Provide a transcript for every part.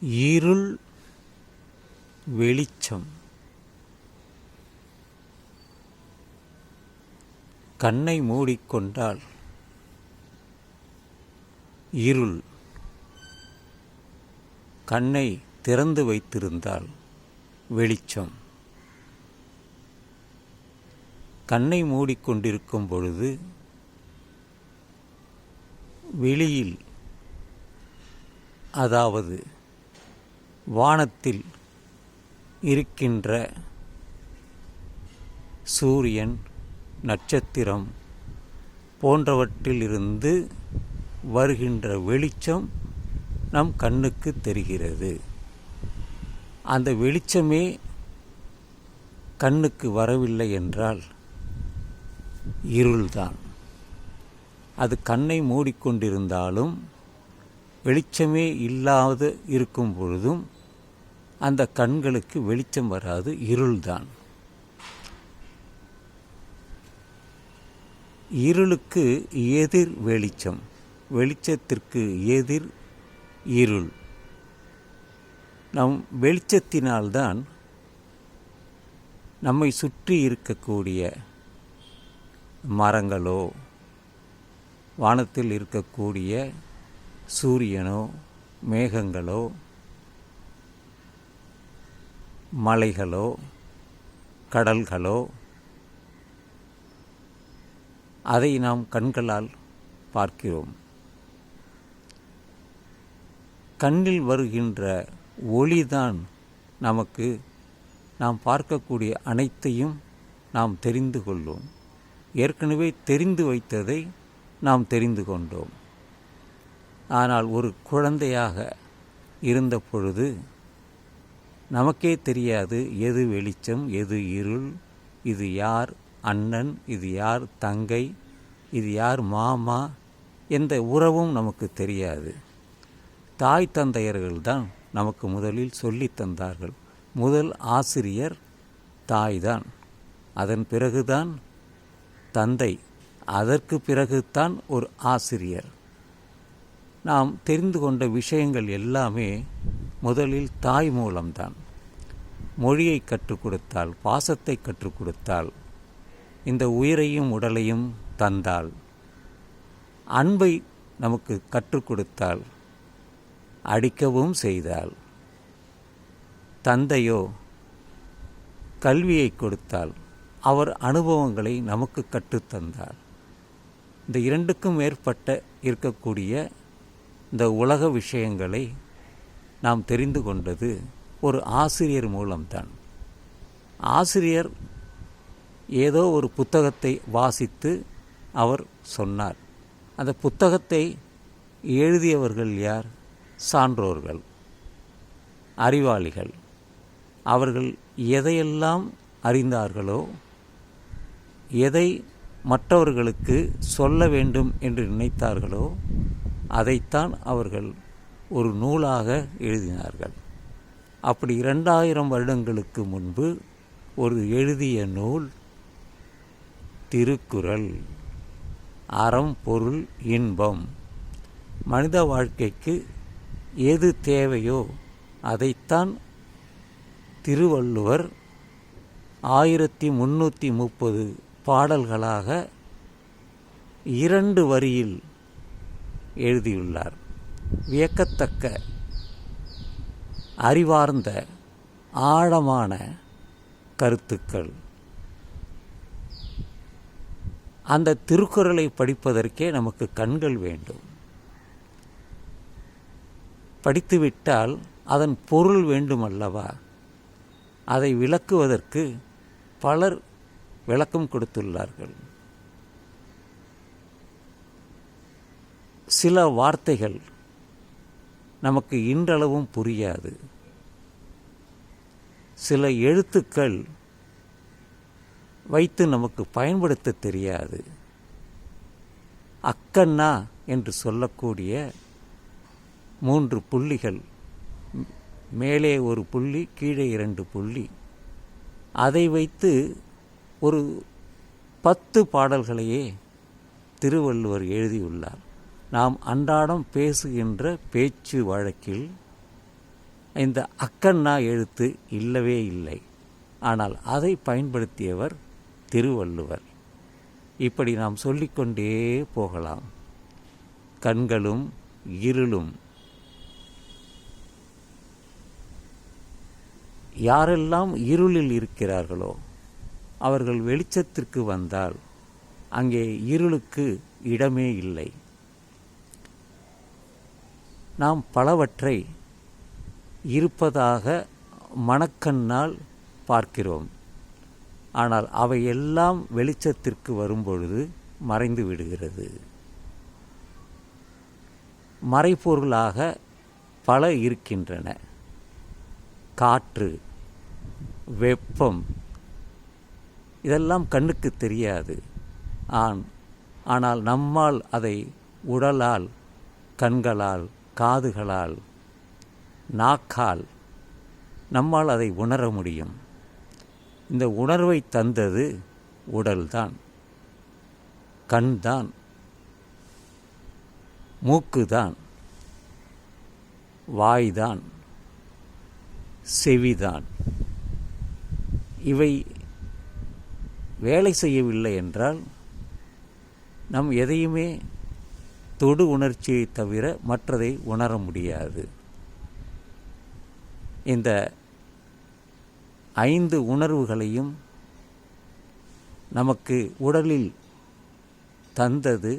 இருள் வெளிச்சம். கண்ணை மூடிக்கொண்டால் இருள். கண்ணை திறந்து வைத்திருந்தால் வெளிச்சம். கண்ணை மூடிக்கொண்டிருக்கும் பொழுது வெளியில் அதாவது வானத்தில் இருக்கின்ற சூரியன் நட்சத்திரம் போன்றவற்றிலிருந்து வருகின்ற வெளிச்சம் நம் கண்ணுக்கு தெரிகிறது. அந்த வெளிச்சமே கண்ணுக்கு வரவில்லை என்றால் இருள்தான். அது கண்ணை மூடிக்கொண்டிருந்தாலும் வெளிச்சமே இல்லாது இருக்கும் பொழுதும் அந்த கண்களுக்கு வெளிச்சம் வராது இருள்தான். இருளுக்கு எதிர் வெளிச்சம் வெளிச்சத்திற்கு எதிர் இருள். நம் வெளிச்சத்தினால்தான் நம்மை சுற்றி இருக்கக்கூடிய மரங்களோ வானத்தில் இருக்கக்கூடிய சூரியனோ மேகங்களோ மலைகளோ கடல்களோ அதை நாம் கண்களால் பார்க்கிறோம். கண்ணில் வருகின்ற ஒளிதான் நமக்கு நாம் பார்க்கக்கூடிய அனைத்தையும் நாம் தெரிந்து கொள்வோம் ஏற்கனவே தெரிந்து வைத்ததை நாம் தெரிந்து கொண்டோம். ஆனால் ஒரு குழந்தையாக இருந்த பொழுது நமக்கே தெரியாது எது வெளிச்சம் எது இருள் இது யார் அண்ணன் இது யார் தங்கை இது யார் மாமா எந்த உறவும் நமக்கு தெரியாது. தாய் தந்தையர்கள்தான் நமக்கு முதலில் சொல்லித் தந்தார்கள். முதல் ஆசிரியர் தாய்தான். அதன் பிறகுதான் தந்தை. அதற்கு பிறகுதான் ஒரு ஆசிரியர். நாம் தெரிந்து கொண்ட விஷயங்கள் எல்லாமே முதலில் தாய் மூலம்தான். மொழியை கற்றுக் கொடுத்தால் பாசத்தை கற்றுக் கொடுத்தால் இந்த உயிரையும் உடலையும் தந்தால். அன்பை நமக்கு கற்றுக் கொடுத்தால் அடிக்கவும் செய்தால். தந்தையோ கல்வியை கொடுத்தால் அவர் அனுபவங்களை நமக்கு கற்றுத்தந்தார் இந்த இரண்டுக்கும் மேற்பட்ட இருக்கக்கூடிய இந்த உலக விஷயங்களை நாம் தெரிந்து கொண்டது ஒரு ஆசிரியர் மூலம்தான். ஆசிரியர் ஏதோ ஒரு புத்தகத்தை வாசித்து அவர் சொன்னார். அந்த புத்தகத்தை எழுதியவர்கள் யார்? சான்றோர்கள் அறிவாளிகள். அவர்கள் எதையெல்லாம் அறிந்தார்களோ எதை மற்றவர்களுக்கு சொல்ல வேண்டும் என்று நினைத்தார்களோ அதைத்தான் அவர்கள் ஒரு நூலாக எழுதினார்கள். அப்படி இரண்டாயிரம் வருடங்களுக்கு முன்பு ஒரு எழுதிய நூல் திருக்குறள் அறம் பொருள் இன்பம். மனித வாழ்க்கைக்கு எது தேவையோ அதைத்தான் திருவள்ளுவர் ஆயிரத்தி முன்னூற்றி முப்பது பாடல்களாக இரண்டு வரியில் எழுதியுள்ளார். வியக்கத்தக்க அறிவார்ந்த ஆழமான கருத்துக்கள். அந்த திருக்குறளை படிப்பதற்கே நமக்கு கண்கள் வேண்டும். படித்துவிட்டால் அதன் பொருள் வேண்டுமல்லவா? அதை விளக்குவதற்கு பலர் விளக்கம் கொடுத்துள்ளார்கள். சில வார்த்தைகள் நமக்கு இன்றளவும் புரியாது. சில எழுத்துக்கள் வைத்து நமக்கு பயன்படுத்த தெரியாது. அக்கண்ணா என்று சொல்லக்கூடிய மூன்று புள்ளிகள். மேலே ஒரு புள்ளி கீழே இரண்டு புள்ளி. அதை வைத்து ஒரு பத்து பாடல்களையே திருவள்ளுவர் எழுதியுள்ளார். நாம் அன்றாடம் பேசுகின்ற பேச்சு வழக்கில் இந்த அக்கண்ணா எழுத்து இல்லவே இல்லை. ஆனால் அதை பயன்படுத்தியவர் திருவள்ளுவர். இப்படி நாம் சொல்லிக்கொண்டே போகலாம். கண்களும் இருளும். யாரெல்லாம் இருளில் இருக்கிறார்களோ அவர்கள் வெளிச்சத்திற்கு வந்தால் அங்கே இருளுக்கு இடமே இல்லை. நாம் பலவற்றை இருப்பதாக மணக்கண்ணால் பார்க்கிறோம். ஆனால் அவையெல்லாம் வெளிச்சத்திற்கு வரும்பொழுது மறைந்து விடுகிறது. மறைப்பொருளாக பல இருக்கின்றன. காற்று வெப்பம் இதெல்லாம் கண்ணுக்கு தெரியாது. ஆன் ஆனால் நம்மால் அதை உடலால் கண்களால் காதுகளால் நாக்கால் நம்மால் அதை உணர முடியும். இந்த உணர்வை தந்தது உடல்தான் கண்தான் மூக்குதான் வாய்தான் செவிதான். இவை வேலை செய்யவில்லை என்றால் நம் எதையுமே தொடு உணர்ச்சியை தவிர மற்றதை உணர முடியாது. இந்த ஐந்து உணர்வுகளையும் நமக்கு உடலில் தந்தது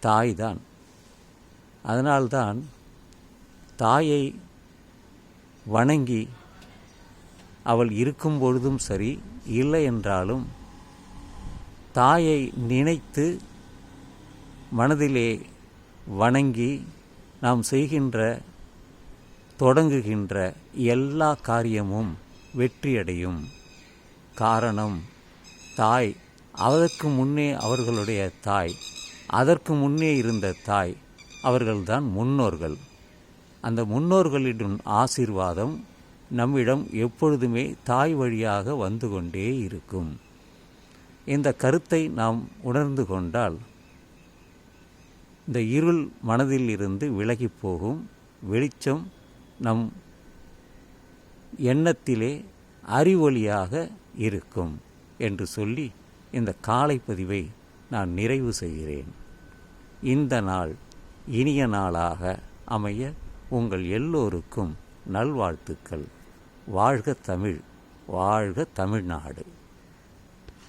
தாய்தான். அதனால்தான் தாயை வணங்கி அவள் இருக்கும் பொழுதும் சரி இல்லை என்றாலும் தாயை நினைத்து மனதிலே வணங்கி நாம் செய்கின்ற தொடங்குகின்ற எல்லா காரியமும் வெற்றியடையும். காரணம் தாய் அதற்கு முன்னே அவர்களுடைய தாய் அதற்கு முன்னே இருந்த தாய் அவர்கள்தான் முன்னோர்கள். அந்த முன்னோர்களிடம் ஆசீர்வாதம் நம்மிடம் எப்பொழுதுமே தாய் வழியாக வந்து கொண்டே இருக்கும். இந்த கருத்தை நாம் உணர்ந்து கொண்டால் இந்த இருள் மனதில் இருந்து விலகி போகும். வெளிச்சம் நம் எண்ணத்திலே அறிவொளியாக இருக்கும் என்று சொல்லி இந்த காலை பதிவை நான் நிறைவு செய்கிறேன். இந்த நாள் இனிய நாளாக அமைய உங்கள் எல்லோருக்கும் நல்வாழ்த்துக்கள். வாழ்க தமிழ் வாழ்க தமிழ்நாடு.